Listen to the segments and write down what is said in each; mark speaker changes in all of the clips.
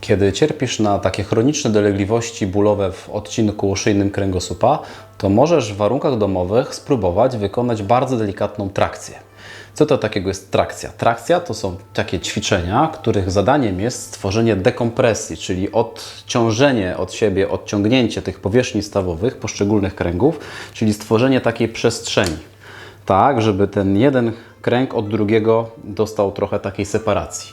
Speaker 1: Kiedy cierpisz na takie chroniczne dolegliwości bólowe w odcinku szyjnym kręgosłupa, to możesz w warunkach domowych spróbować wykonać bardzo delikatną trakcję. Co to takiego jest trakcja? Trakcja to są takie ćwiczenia, których zadaniem jest stworzenie dekompresji, czyli odciążenie od siebie, odciągnięcie tych powierzchni stawowych poszczególnych kręgów, czyli stworzenie takiej przestrzeni. Tak, żeby ten jeden kręg od drugiego dostał trochę takiej separacji.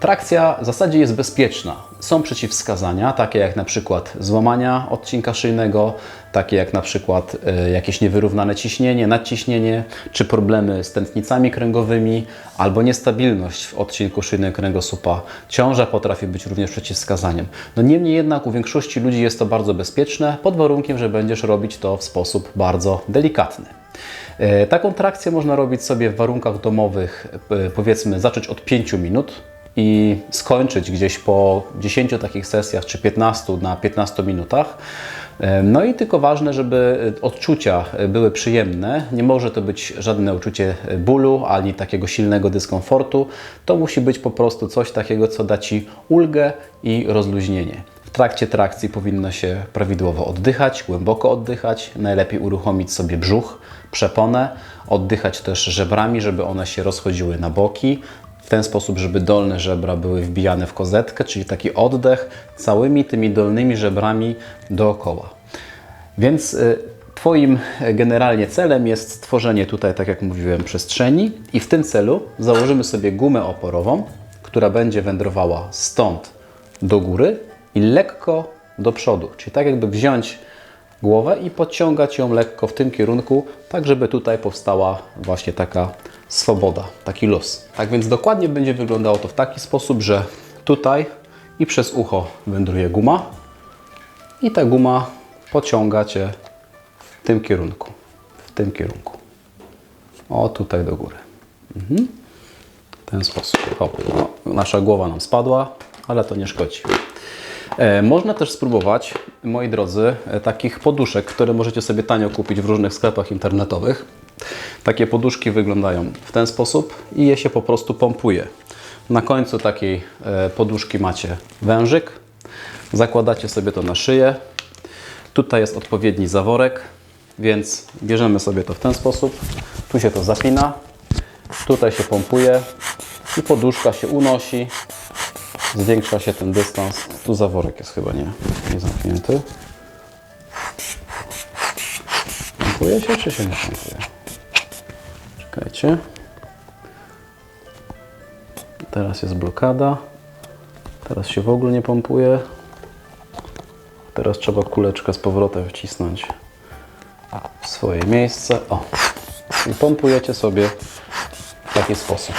Speaker 1: Trakcja w zasadzie jest bezpieczna. Są przeciwwskazania, takie jak na przykład złamania odcinka szyjnego, takie jak na przykład e, jakieś niewyrównane ciśnienie, nadciśnienie, czy problemy z tętnicami kręgowymi, albo niestabilność w odcinku szyjnego kręgosłupa. Ciąża potrafi być również przeciwwskazaniem. No niemniej jednak u większości ludzi jest to bardzo bezpieczne, pod warunkiem, że będziesz robić to w sposób bardzo delikatny. E, Taką trakcję można robić sobie w warunkach domowych, e, powiedzmy zacząć od 5 minut i skończyć gdzieś po 10 takich sesjach czy 15 na 15 minutach. No i tylko ważne, żeby e, odczucia były przyjemne. Nie może to być żadne uczucie e, bólu ani takiego silnego dyskomfortu. To musi być po prostu coś takiego, co da Ci ulgę i rozluźnienie. W trakcie trakcji powinno się prawidłowo oddychać, głęboko oddychać. Najlepiej uruchomić sobie brzuch, przeponę, oddychać też żebrami, żeby one się rozchodziły na boki. W ten sposób, żeby dolne żebra były wbijane w kozetkę, czyli taki oddech całymi tymi dolnymi żebrami dookoła. Więc y, Twoim e, generalnie celem jest stworzenie tutaj, tak jak mówiłem, przestrzeni i w tym celu założymy sobie gumę oporową, która będzie wędrowała stąd do góry i lekko do przodu. Czyli tak jakby wziąć głowę i podciągać ją lekko w tym kierunku, tak żeby tutaj powstała właśnie taka swoboda, taki luz. Tak więc dokładnie będzie wyglądało to w taki sposób, że tutaj i przez ucho wędruje guma i ta guma pociąga Cię w tym kierunku, w tym kierunku. O, tutaj do góry. Mhm. W ten sposób. Hop. No, nasza głowa nam spadła, ale to nie szkodzi. E, Można też spróbować, moi drodzy, e, takich poduszek, które możecie sobie tanio kupić w różnych sklepach internetowych. Takie poduszki wyglądają w ten sposób i je się po prostu pompuje. Na końcu takiej e, poduszki macie wężyk. Zakładacie sobie to na szyję. Tutaj jest odpowiedni zaworek, więc bierzemy sobie to w ten sposób. Tu się to zapina, tutaj się pompuje i poduszka się unosi zwiększa się ten dystans. Tu zaworek jest chyba nie, nie zamknięty. Pompuje się czy się nie pompuje? Czekajcie. Teraz jest blokada. Teraz się w ogóle nie pompuje. Teraz trzeba kuleczkę z powrotem wcisnąć w swoje miejsce. O. I pompujecie sobie w taki sposób.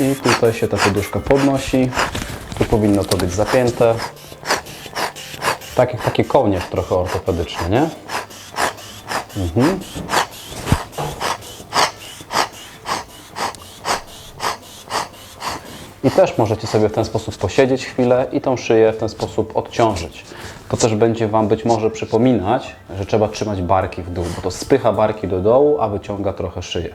Speaker 1: I tutaj się ta poduszka podnosi. Tu powinno to być zapięte. Takie, takie kołnierz trochę ortopedyczny, nie? Mhm. I też możecie sobie w ten sposób posiedzieć chwilę i tą szyję w ten sposób odciążyć. To też będzie Wam być może przypominać, że trzeba trzymać barki w dół, bo to spycha barki do dołu, a wyciąga trochę szyję.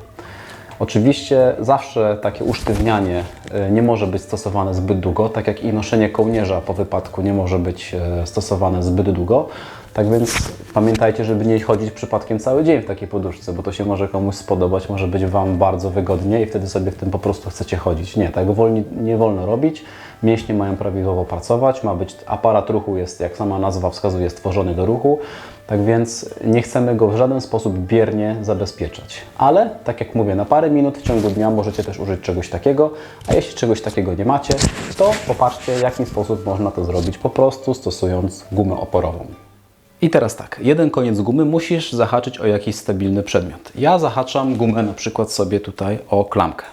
Speaker 1: Oczywiście zawsze takie usztywnianie e, nie może być stosowane zbyt długo, tak jak i noszenie kołnierza po wypadku nie może być e, stosowane zbyt długo. Tak więc pamiętajcie, żeby nie chodzić przypadkiem cały dzień w takiej poduszce, bo to się może komuś spodobać, może być Wam bardzo wygodnie i wtedy sobie w tym po prostu chcecie chodzić. Nie, tak wolni, nie wolno robić. Mięśnie mają prawidłowo pracować, ma być aparat ruchu jest, jak sama nazwa wskazuje, stworzony do ruchu. Tak więc nie chcemy go w żaden sposób biernie zabezpieczać. Ale, tak jak mówię, na parę minut w ciągu dnia możecie też użyć czegoś takiego, a jeśli czegoś takiego nie macie, to popatrzcie, w jaki sposób można to zrobić po prostu stosując gumę oporową. I teraz tak, jeden koniec gumy musisz zahaczyć o jakiś stabilny przedmiot. Ja zahaczam gumę na przykład sobie tutaj o klamkę.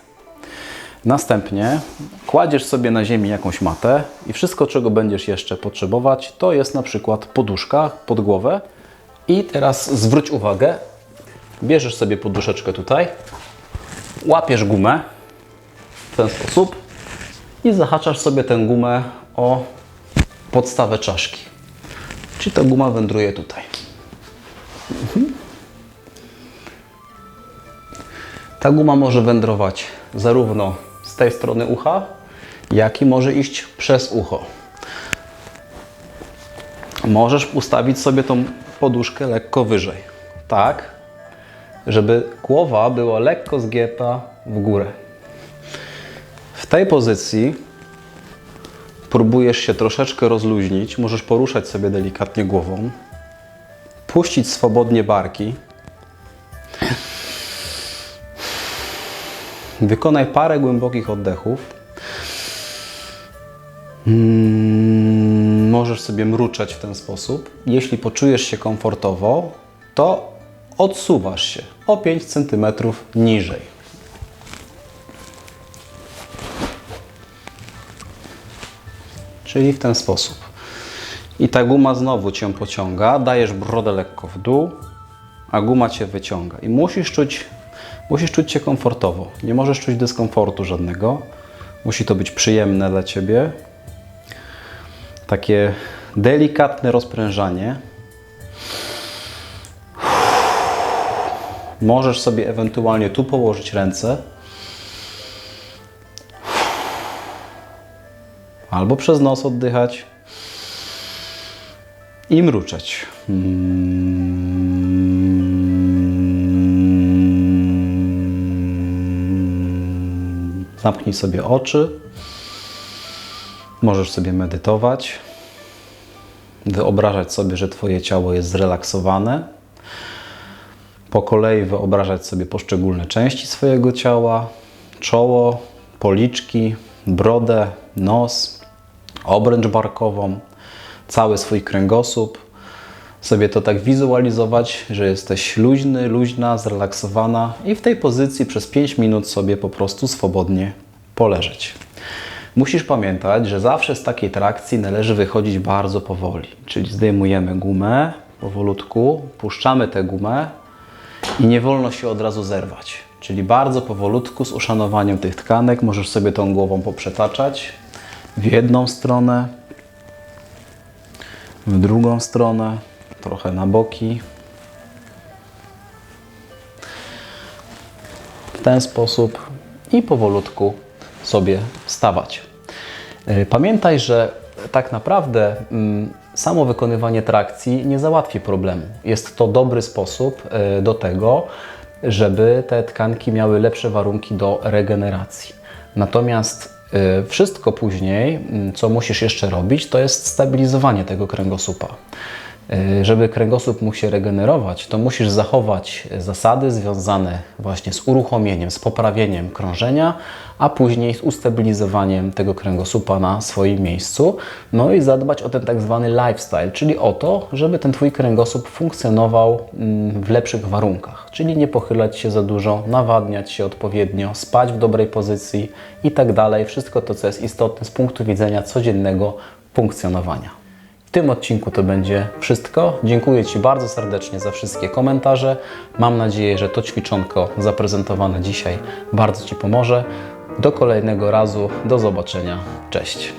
Speaker 1: Następnie kładziesz sobie na ziemi jakąś matę i wszystko, czego będziesz jeszcze potrzebować, to jest na przykład poduszka pod głowę. I teraz zwróć uwagę, bierzesz sobie poduszeczkę tutaj, łapiesz gumę w ten sposób i zahaczasz sobie tę gumę o podstawę czaszki. Czyli ta guma wędruje tutaj. Mhm. Ta guma może wędrować zarówno z tej strony ucha, jak i może iść przez ucho. Możesz ustawić sobie tą poduszkę lekko wyżej, tak, żeby głowa była lekko zgięta w górę. W tej pozycji próbujesz się troszeczkę rozluźnić, możesz poruszać sobie delikatnie głową, puścić swobodnie barki. Wykonaj parę głębokich oddechów. Mm, Możesz sobie mruczeć w ten sposób. Jeśli poczujesz się komfortowo, to odsuwasz się o 5 cm niżej. Czyli w ten sposób. I ta guma znowu cię pociąga, dajesz brodę lekko w dół, a guma cię wyciąga. I musisz czuć, musisz czuć się komfortowo. Nie możesz czuć dyskomfortu żadnego. Musi to być przyjemne dla ciebie. Takie delikatne rozprężanie. Możesz sobie ewentualnie tu położyć ręce. Albo przez nos oddychać i mruczeć. Zamknij sobie oczy. Możesz sobie medytować. Wyobrażać sobie, że Twoje ciało jest zrelaksowane. Po kolei wyobrażać sobie poszczególne części swojego ciała: czoło, policzki, brodę, nos, obręcz barkową, cały swój kręgosłup. Sobie to tak wizualizować, że jesteś luźny, luźna, zrelaksowana i w tej pozycji przez 5 minut sobie po prostu swobodnie poleżeć. Musisz pamiętać, że zawsze z takiej trakcji należy wychodzić bardzo powoli, czyli zdejmujemy gumę powolutku, puszczamy tę gumę i nie wolno się od razu zerwać. Czyli bardzo powolutku, z uszanowaniem tych tkanek, możesz sobie tą głową poprzetaczać w jedną stronę, w drugą stronę, trochę na boki. W ten sposób i powolutku sobie wstawać. Yy, Pamiętaj, że tak naprawdę mm, samo wykonywanie trakcji nie załatwi problemu. Jest to dobry sposób yy, do tego, żeby te tkanki miały lepsze warunki do regeneracji. Natomiast wszystko później, mm, co musisz jeszcze robić, to jest stabilizowanie tego kręgosłupa. Y, Żeby kręgosłup mógł się regenerować, to musisz zachować zasady związane właśnie z uruchomieniem, z poprawieniem krążenia, a później z ustabilizowaniem tego kręgosłupa na swoim miejscu. No i zadbać o ten tak zwany lifestyle, czyli o to, żeby ten Twój kręgosłup funkcjonował mm, w lepszych warunkach, czyli nie pochylać się za dużo, nawadniać się odpowiednio, spać w dobrej pozycji i tak dalej. Wszystko to, co jest istotne z punktu widzenia codziennego funkcjonowania. W tym odcinku to będzie wszystko. Dziękuję Ci bardzo serdecznie za wszystkie komentarze. Mam nadzieję, że to ćwiczonko zaprezentowane dzisiaj bardzo Ci pomoże. Do kolejnego razu. Do zobaczenia. Cześć.